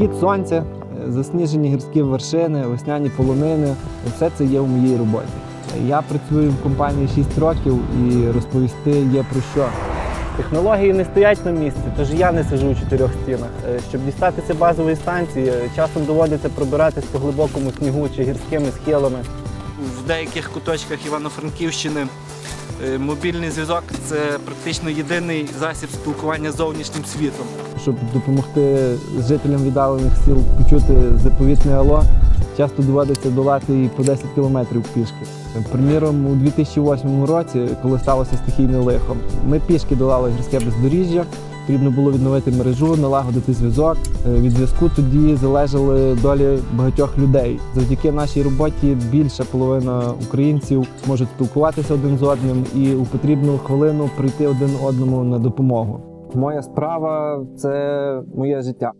Схід сонця, е, засніжені гірські вершини, весняні полонини все це є у моїй роботі. Я працюю в компанії 6 років і розповісти є про що. Технології не стоять на місці, тож я не сижу у чотирьох стінах. Е, Щоб дістатися базової станції, е, часом доводиться пробиратись по глибокому снігу чи гірськими схилами. В деяких куточках Івано-Франківщини мобільний зв'язок це практично єдиний засіб спілкування з зовнішнім світом. Щоб допомогти жителям віддалених сіл почути заповітне ало, часто доводиться долати і по 10 кілометрів пішки. Приміром, у 2008 році, коли сталося стихійне лихо, ми пішки долали гірське бездоріжжя. Потрібно було відновити мережу, налагодити зв'язок. Е, Від зв'язку тоді залежали долі багатьох людей. Завдяки нашій роботі більша половина українців можуть спілкуватися один з одним і у потрібну хвилину прийти один одному на допомогу. Моя справа це моє життя.